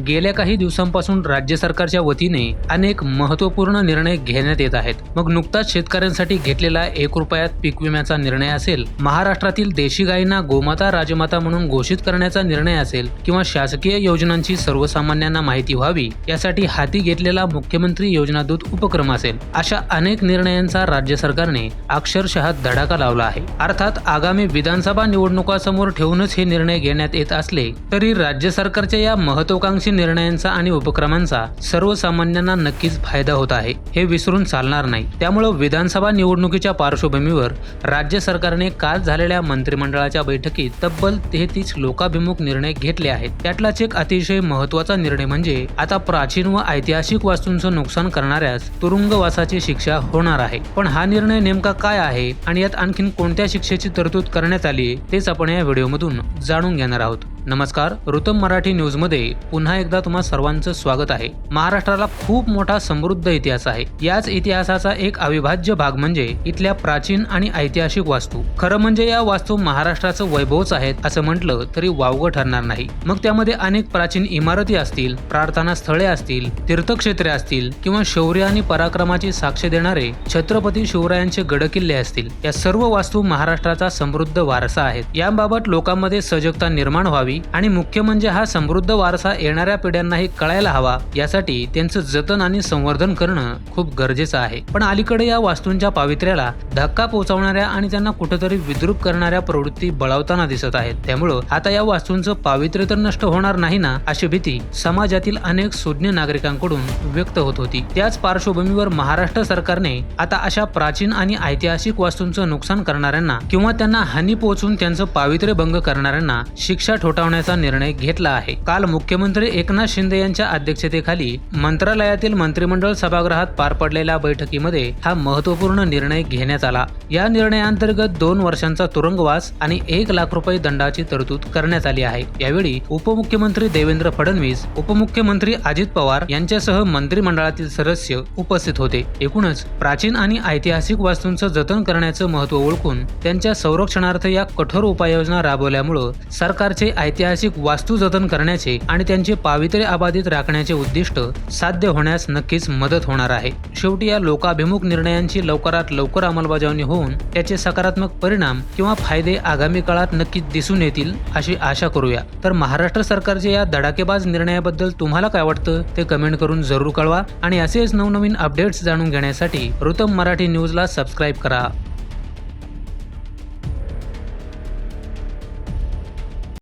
गेल्या काही दिवसांपासून राज्य सरकारच्या वतीने अनेक महत्त्वपूर्ण निर्णय घेण्यात येत आहेत. मग नुकताच शेतकऱ्यांसाठी घेतलेला एक रुपयात पीक विम्याचा निर्णय असेल महाराष्ट्रातील देशी गायींना गोमाता राजमाता म्हणून घोषित करण्याचा निर्णय असेल किंवा शासकीय योजनांची सर्वसामान्यांना माहिती व्हावी यासाठी हाती घेतलेला मुख्यमंत्री योजना दूत उपक्रम असेल. अशा अनेक निर्णयांचा राज्य सरकारने अक्षरशः धडाका लावला आहे. अर्थात आगामी विधानसभा निवडणुका समोर ठेवूनच हे निर्णय घेण्यात येत असले तरी राज्य सरकारच्या या महत्वाकांक्षी निर्णयांचा आणि उपक्रमांचा सर्वसामान्यांना नक्कीच फायदा होत आहे हे विसरून चालणार नाही. त्यामुळं विधानसभा निवडणुकीच्या पार्श्वभूमीवर राज्य सरकारने काल झालेल्या मंत्रिमंडळाच्या बैठकीत तब्बल तेहतीस लोकाभिमुख निर्णय घेतले आहेत. त्यातलाच एक अतिशय महत्त्वाचा निर्णय म्हणजे आता प्राचीन व ऐतिहासिक वास्तूंचं नुकसान करणाऱ्यास तुरुंगवासाची शिक्षा होणार आहे. पण हा निर्णय नेमका काय आहे आणि यात आणखीन कोणत्या शिक्षेची तरतूद करण्यात आली आहे तेच आपण या व्हिडिओमधून जाणून घेणार आहोत. नमस्कार ऋतम मराठी न्यूजमध्ये पुन्हा एकदा तुम्हा सर्वांचं स्वागत आहे. महाराष्ट्राला खूप मोठा समृद्ध इतिहास आहे. याच इतिहासाचा एक अविभाज्य भाग म्हणजे इथल्या प्राचीन आणि ऐतिहासिक वास्तू. खरं म्हणजे या वास्तू महाराष्ट्राचं वैभवच आहेत असं म्हटलं तरी वावगं ठरणार नाही. मग त्यामध्ये अनेक प्राचीन इमारती असतील प्रार्थना स्थळे असतील तीर्थक्षेत्रे असतील किंवा शौर्य आणि पराक्रमाची साक्ष देणारे छत्रपती शिवरायांचे गडकिल्ले असतील. या सर्व वास्तू महाराष्ट्राचा समृद्ध वारसा आहेत. याबाबत लोकांमध्ये सजगता निर्माण व्हावी आणि मुख्य म्हणजे हा समृद्ध वारसा येणाऱ्या पिढ्यांनाही कळायला हवा यासाठी त्यांचं जतन आणि संवर्धन करणं खूप गरजेचं आहे. पण अलीकडे या वास्तूंच्या पावित्र्याला धक्का पोहोचवणाऱ्या आणि त्यांना कुठेतरी विद्रुप करणाऱ्या प्रवृत्ती बळावताना दिसत आहेत. त्यामुळं आता या वास्तूंचं पावित्र्य तर नष्ट होणार नाही ना अशी भीती समाजातील अनेक सुज्ञ नागरिकांकडून व्यक्त होत होती. त्याच पार्श्वभूमीवर महाराष्ट्र सरकारने आता अशा प्राचीन आणि ऐतिहासिक वास्तूंचं नुकसान करणाऱ्यांना किंवा त्यांना हानी पोहोचून त्यांचं पावित्र्य भंग करणाऱ्यांना शिक्षा ठोठावण्याचा निर्णय घेतला आहे. काल मुख्यमंत्री एकनाथ शिंदे यांच्या अध्यक्षतेखाली मंत्रालयातील मंत्रिमंडळ सभागृहात पार पडलेल्या बैठकीमध्ये हा महत्त्वपूर्ण निर्णय घेण्यात आला. या निर्णयाअंतर्गत दोन वर्षांचा तुरुंगवास आणि एक लाख रुपये दंडाची तरतूद करण्यात आली आहे. यावेळी उपमुख्यमंत्री देवेंद्र फडणवीस उपमुख्यमंत्री अजित पवार यांच्यासह मंत्रिमंडळातील सदस्य उपस्थित होते. एकूणच प्राचीन आणि ऐतिहासिक वास्तूंचं जतन करण्याचं महत्त्व ओळखून त्यांच्या संरक्षणार्थ या कठोर उपाययोजना राबवल्यामुळं सरकारचे ऐतिहासिक वास्तू जतन करण्याचे आणि त्यांचे पावित्र्य अबाधित राखण्याचे उद्दिष्ट साध्य होण्यास नक्कीच मदत होणार आहे. शेवटी या लोकाभिमुख निर्णयांची लवकरात लवकर अंमलबजावणी होऊन त्याचे सकारात्मक परिणाम किंवा फायदे आगामी काळात नक्कीच दिसून येतील अशी आशा करूया. तर महाराष्ट्र सरकारच्या या धडाकेबाज निर्णयाबद्दल तुम्हाला काय वाटतं? ते कमेंट करून जरूर कळवा आणि असेच नवनवीन अपडेट्स जाणून घेण्यासाठी ऋतम मराठी न्यूजला सबस्क्राईब करा.